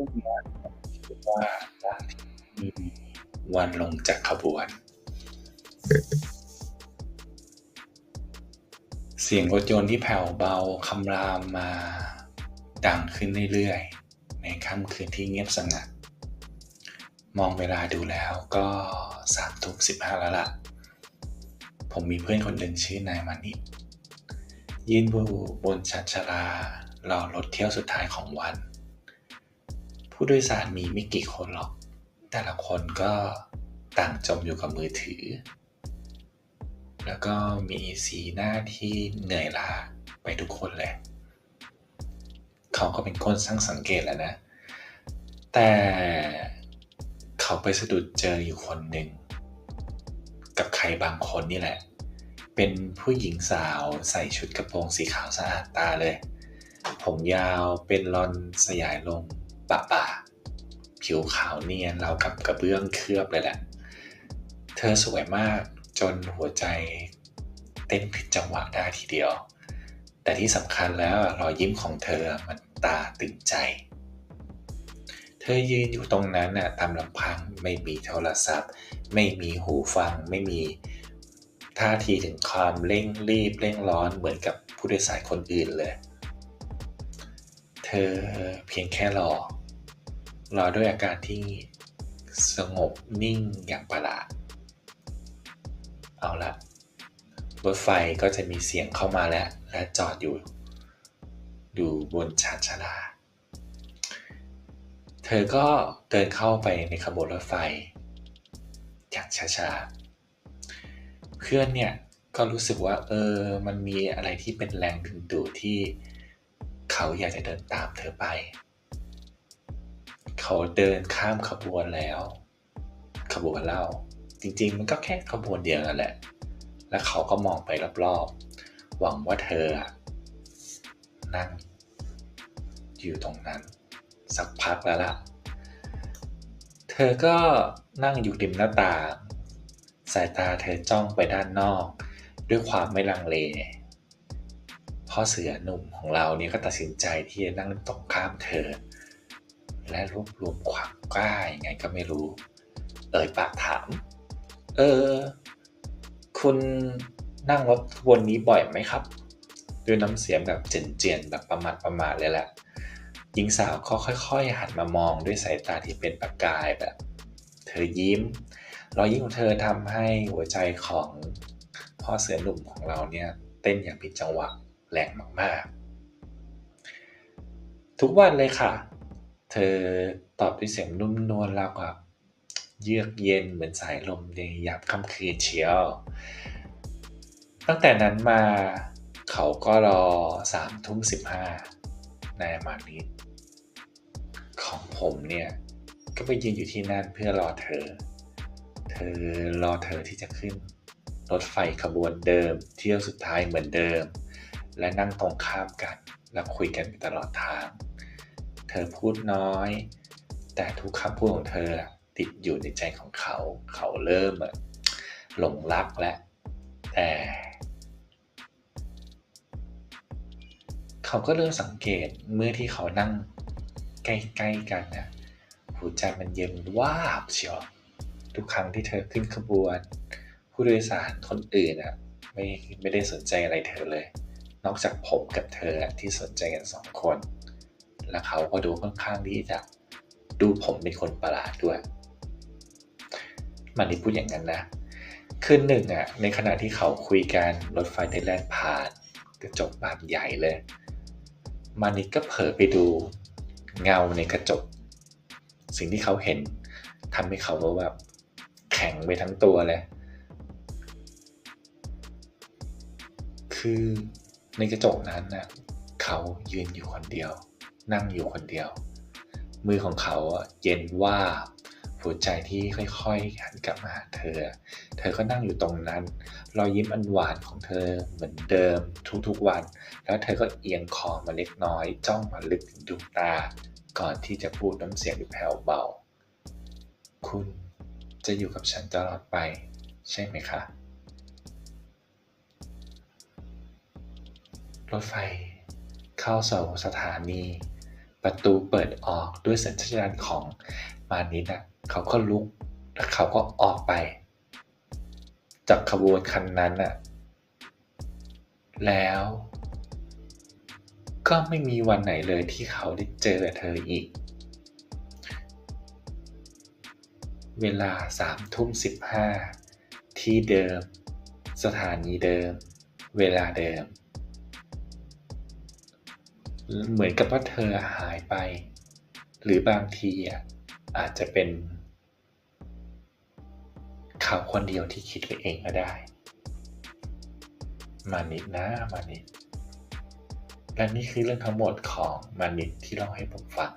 ช่วงนี้คิดว่ามีวันลงจากขบวน เสียงรถยนต์ที่แผ่วเบาคำรามมาดังขึ้นเรื่อยๆ ในค่ำคืนที่เงียบสงัด มองเวลาดูแล้วก็สามทุ่มสิบห้าแล้วล่ะ ผมมีเพื่อนคนหนึ่งชื่อนายมานิตยืนบูบนชันชลารอรถเที่ยวสุดท้ายของวัน ผู้โดยสารมีไม่กี่คนหรอก แต่ละคนก็ต่างจมอยู่กับมือถือ แล้วก็มีสีหน้าที่เหนื่อยล้าไปทุกคนเลย เขาก็เป็นคนสร้างสังเกตแล้วนะ แต่เขาไปสะดุดเจออยู่คนหนึ่ง กับใครบางคนนี่แหละ เป็นผู้หญิงสาวใส่ชุดกระโปรงสีขาวสะอาดตาเลย ผมยาวเป็นลอนสยายลง ปะปะผิวขาวเนียนเรากับกระเบื้องเคลือบเลยแหละ เธอสวยมากจนหัวใจเต้นผิดจังหวะได้ทีเดียว แต่ที่สำคัญแล้วรอยยิ้มของเธอมันตาตึงใจ เธอยืนอยู่ตรงนั้นน่ะตามลำพังไม่มีโทรศัพท์ ไม่มีหูฟัง ไม่มีท่าทีถึงความเร่งรีบเร่งร้อนเหมือนกับผู้โดยสารคนอื่นเลย เธอเพียงแค่รอ รอด้วยอาการที่สงบนิ่งอย่างประหลาด เอาละรถไฟก็จะมีเสียงเข้ามาแล้ว และจอดอยู่ อยู่บนชานชาลา เธอก็เดินเข้าไปในขบวนรถไฟ อย่างช้าๆ เพื่อนเนี่ยก็รู้สึกว่าเออ มันมีอะไรที่เป็นแรงดึงดูดที่เขาอยากจะเดินตามเธอไป เขาเดินข้ามขบวนแล้ว ขบวนเล่า จริงๆ มันก็แค่ขบวนเดียวนั่นแหละ แล้วเขาก็มองไปรอบๆ หวังว่าเธอ นั่ง อยู่ตรงนั้น สักพักแล้วล่ะ เธอก็นั่งอยู่ริมหน้าต่าง สายตาเธอจ้องไปด้านนอก ด้วยความไม่ลังเลพ่อเสือหนุ่มของเราเนี่ยก็ตัดสินใจที่จะนั่งตรงข้ามเธอ และรวบรวมความกล้ายังไงก็ไม่รู้ เอ่ยปากถาม เออ คุณนั่งรถขบวนนี้บ่อยไหมครับด้วยน้ำเสียงแบบเจียนๆแบบประมาทประมาทเลยแหละหญิงสาวก็ค่อย ๆ หันมามองด้วยสายตาที่เป็นประกายแบบ เธอยิ้มรอยยิ้มของเธอทำให้หัวใจของพ่อเสือหนุ่มของเราเนี่ยเต้นอย่างผิดจังหวะแรงมากๆ ทุกวันเลยค่ะ เธอตอบด้วยเสียงนุ่มนวลแล้วก็เยือกเย็นเหมือนสายลมในยามค่ำคืนเชียว ตั้งแต่นั้นมาเขาก็รอสามทุ่มสิบห้าในมานิดของผมเนี่ย ก็ไปยืนอยู่ที่นั่นเพื่อรอเธอ เธอรอเธอที่จะขึ้น รถไฟขบวนเดิมเที่ยวสุดท้ายเหมือนเดิม และนั่งตรงข้ามกัน และคุยกันตลอดทาง เธอพูดน้อย แต่ทุกคำพูดของเธอติดอยู่ในใจของเขา เขาเริ่มหลงรักและแต่เขาก็เริ่มสังเกตเมื่อที่เขานั่งใกล้ๆกันนะหัวใจมันเย็นวาบเชียวทุกครั้งที่เธอขึ้นขบวน ผู้โดยสารคนอื่นอะไม่ไม่ได้สนใจอะไรเธอเลย นอกจากผมกับเธอที่สนใจกันสองคน และเขาก็ดูค่อนข้างที่จะดูผมเป็นคนประหลาดด้วยมันนี่พูดอย่างนั้นนะคืนหนึ่งอะในขณะที่เขาคุยกันรถไฟไทยแลนด์ผ่านกระจกบานใหญ่เลยมานิดก็เผลอไปดูเงาในกระจก สิ่งที่เขาเห็นทำให้เขาแบบแข็งไปทั้งตัวเลย คือในกระจกนั้นน่ะเขายืนอยู่คนเดียว นั่งอยู่คนเดียว มือของเขาเย็นว่าหัวใจที่ค่อยๆหันกลับมาหาเธอ เธอก็นั่งอยู่ตรงนั้น รอยยิ้มอันหวานของเธอเหมือนเดิมทุกๆวัน แล้วเธอก็เอียงคอมาเล็กน้อย จ้องมาลึกถึงดวงตา ก่อนที่จะพูดน้ำเสียงแผ่วเบา คุณจะอยู่กับฉันตลอดไป ใช่ไหมคะ รถไฟ เข้าสู่สถานี ประตูเปิดออกด้วยสัญชาตญาณของมานิดอะเขาก็ลุกแล้วเขาก็ออกไป จากขบวนคันนั้นอะแล้ว ก็ไม่มีวันไหนเลยที่เขาได้เจอเธออีก เวลาสามทุ่มสิบห้าที่เดิม สถานีเดิม เวลาเดิม เหมือนกับว่าเธอหายไป หรือบางทีอะอาจจะเป็นเขาคนเดียวที่คิดไปเองก็ได้ มานิดนะมานิดและนี่คือเรื่องทั้งหมดของมานิดที่เล่าให้ผมฟัง